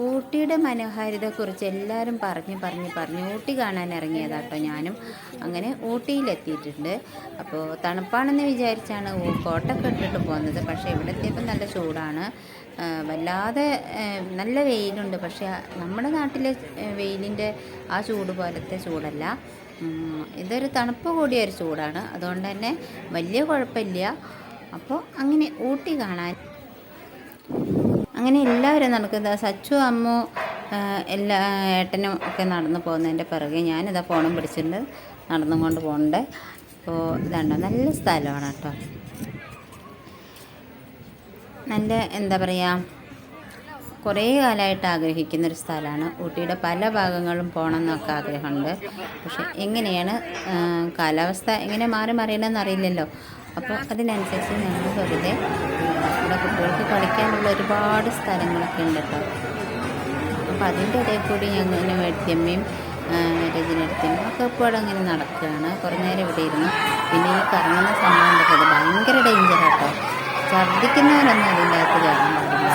ഊട്ടിയുടെ മനോഹാരിതയെക്കുറിച്ച് എല്ലാവരും പറഞ്ഞ് പറഞ്ഞ് പറഞ്ഞ് ഊട്ടി കാണാൻ ഇറങ്ങിയതാട്ടോ ഞാനും. അങ്ങനെ ഊട്ടിയിലെത്തിയിട്ടുണ്ട്. അപ്പോൾ തണുപ്പാണെന്ന് വിചാരിച്ചാണ് കോട്ടൊക്കെ ഇട്ടിട്ട് പോകുന്നത്. പക്ഷേ ഇവിടെ എത്തിയപ്പോൾ നല്ല ചൂടാണ്. വല്ലാതെ നല്ല വെയിലുണ്ട്. പക്ഷേ നമ്മുടെ നാട്ടിലെ വെയിലിന്റെ ആ ചൂട് പോലത്തെ ചൂടല്ല. ഇതൊരു തണുപ്പ് കൂടിയ ഒരു ചൂടാണ്. അതുകൊണ്ട് തന്നെ വലിയ കുഴപ്പമില്ല. അപ്പോൾ അങ്ങനെ ഊട്ടി കാണാൻ അങ്ങനെ എല്ലാവരും നടക്കുന്നത് സച്ചു അമ്മു എല്ലാ ഏട്ടനും ഒക്കെ നടന്നു പോകുന്നതിന്റെ പിറകെ ഞാനിതാ ഫോണും പിടിച്ചിട്ടുണ്ട്. നടന്നും കൊണ്ട് പോകുന്നുണ്ട് അപ്പോൾ ഇതാണ്ടോ നല്ല സ്ഥലമാണ് കേട്ടോ. നല്ല എന്താ പറയുക കുറേ കാലമായിട്ട് ആഗ്രഹിക്കുന്ന ഒരു സ്ഥലമാണ്. ഊട്ടിയുടെ പല ഭാഗങ്ങളും പോകണം എന്നൊക്കെ ആഗ്രഹമുണ്ട്. പക്ഷെ എങ്ങനെയാണ് കാലാവസ്ഥ എങ്ങനെ മാറി മറിയണമെന്ന് അറിയില്ലല്ലോ. അപ്പോൾ അതിനനുസരിച്ച് ഞങ്ങൾ വെറുതെ ഇവിടെ കുട്ടികൾക്ക് കളിക്കാനുള്ള ഒരുപാട് സ്ഥലങ്ങളൊക്കെ ഉണ്ട് കേട്ടോ. അപ്പോൾ അതിന്റെ ഇടയിൽ കൂടി ഞങ്ങൾ വെട്ടിയമ്മയും രജനടുത്തമ്മയും ഒക്കെ ഇപ്പോൾ അങ്ങനെ നടക്കുകയാണ്. കുറേ നേരം ഇവിടെ ഇരുന്നു. പിന്നെ ഈ കറങ്ങുന്ന സംഭവം ഇത് ഭയങ്കര ഡേഞ്ചറാട്ടോ ഛർദ്ദിക്കുന്നവരൊന്നും അതിന്റെ അകത്ത് കയറാൻ പാടില്ല.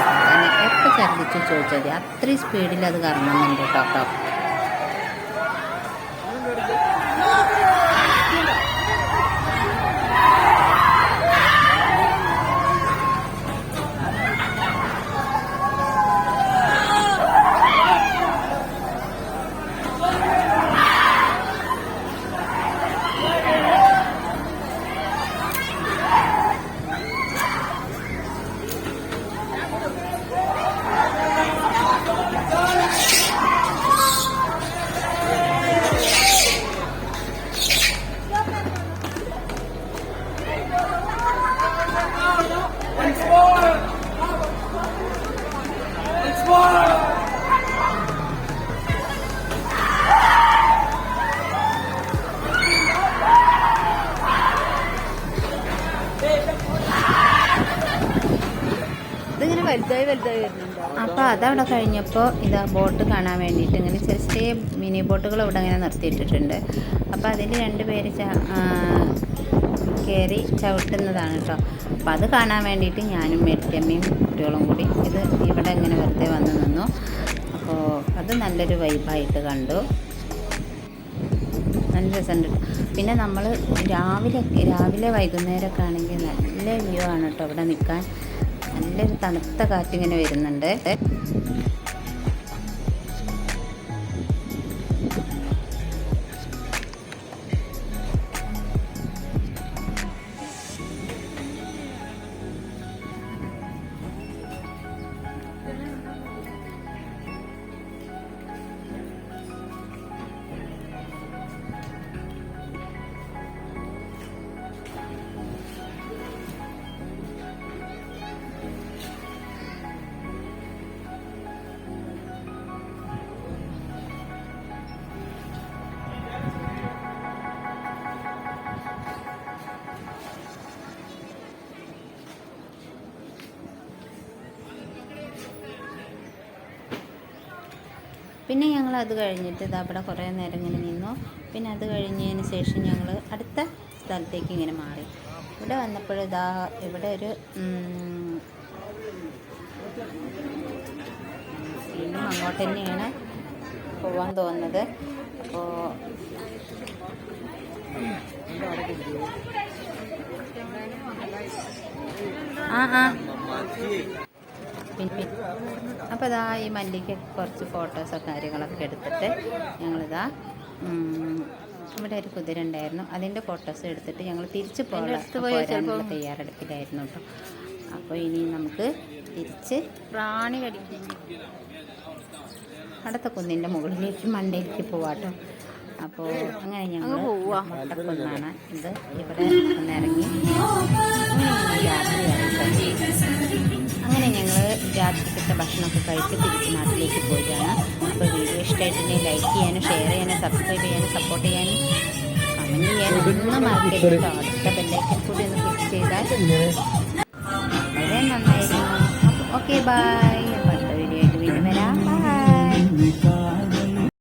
എപ്പോൾ ഛർദ്ദിച്ചു ചോദിച്ചാൽ മതി. അത്രയും സ്പീഡിൽ അത് കറങ്ങുന്നുണ്ട് കേട്ടോ. അപ്പോൾ അതവിടെ കഴിഞ്ഞപ്പോൾ ഇതാ ബോട്ട് കാണാൻ വേണ്ടിയിട്ട് ഇങ്ങനെ ചെറിയ ചെറിയ മിനി ബോട്ടുകൾ ഇവിടെ ഇങ്ങനെ നിർത്തിയിട്ടിട്ടുണ്ട്. അപ്പോൾ അതിൽ രണ്ട് പേര് കയറി ചവിട്ടുന്നതാണ് കേട്ടോ. അപ്പോൾ അത് കാണാൻ വേണ്ടിയിട്ട് ഞാനും മേടിച്ചമ്മയും കുട്ടികളും കൂടി ഇത് ഇവിടെ ഇങ്ങനെ വെറുതെ വന്ന് നിന്നു. അപ്പോൾ അത് നല്ലൊരു വൈബായിട്ട് കണ്ടു. നല്ല രസമുണ്ട് പിന്നെ നമ്മൾ രാവിലെ രാവിലെ വൈകുന്നേരമൊക്കെ ആണെങ്കിൽ നല്ല വ്യൂ ആണ് കേട്ടോ ഇവിടെ നിൽക്കാൻ. നല്ലൊരു തണുത്ത കാറ്റിങ്ങനെ വരുന്നുണ്ട്. പിന്നെ ഞങ്ങൾ അത് കഴിഞ്ഞിട്ട് ഇതാ അവിടെ കുറേ നേരം ഇങ്ങനെ നിന്നു. പിന്നെ അത് കഴിഞ്ഞതിന് ശേഷം ഞങ്ങൾ അടുത്ത സ്ഥലത്തേക്ക് ഇങ്ങനെ മാറി. ഇവിടെ വന്നപ്പോൾ ഇതാ ഇവിടെ ഒരു വീണ്ടും അങ്ങോട്ട് തന്നെയാണ് പോവാൻ തോന്നുന്നത്. അപ്പോൾ ആ ആ. അപ്പോൾ ഇതാ ഈ മല്ലിക്ക് കുറച്ച് ഫോട്ടോസോ കാര്യങ്ങളൊക്കെ എടുത്തിട്ട് ഞങ്ങളിതാ ഇവിടെ ഒരു കുതിര ഉണ്ടായിരുന്നു. അതിന്റെ ഫോട്ടോസ് എടുത്തിട്ട് ഞങ്ങൾ തിരിച്ച് പോകാനുള്ള തയ്യാറെടുപ്പിലായിരുന്നു കേട്ടോ അപ്പോൾ ഇനി നമുക്ക് തിരിച്ച് പ്രാണി കടിക്കും. അടുത്ത കുന്നിന്റെ മുകളിലേക്ക് മണ്ടയിലേക്ക് പോവാട്ടോ അപ്പോൾ അങ്ങനെ ഞങ്ങൾ മട്ടക്കുന്നാണ് ഇത്. ഇവിടെ ഒന്നിറങ്ങി അങ്ങനെ ഞങ്ങൾ രാത്രിക്കത്തെ ഭക്ഷണമൊക്കെ കഴിച്ച് തിരിച്ച് നാട്ടിലേക്ക് പോവുകയാണ്. അപ്പോൾ വീഡിയോ ഇഷ്ടമായിട്ടുണ്ടെങ്കിൽ ലൈക്ക് ചെയ്യാനും ഷെയർ ചെയ്യാനും സബ്സ്ക്രൈബ് ചെയ്യാനും സപ്പോർട്ട് ചെയ്യാനും കമന്റ് ചെയ്യാനും ഒന്നും മറക്കരുത് അടുത്ത ബെല്ലൈക്കൻ കൂടി ഒന്ന് ക്ലിക്ക് ചെയ്താൽ വളരെ നന്നായിരുന്നു ഓക്കെ ബൈ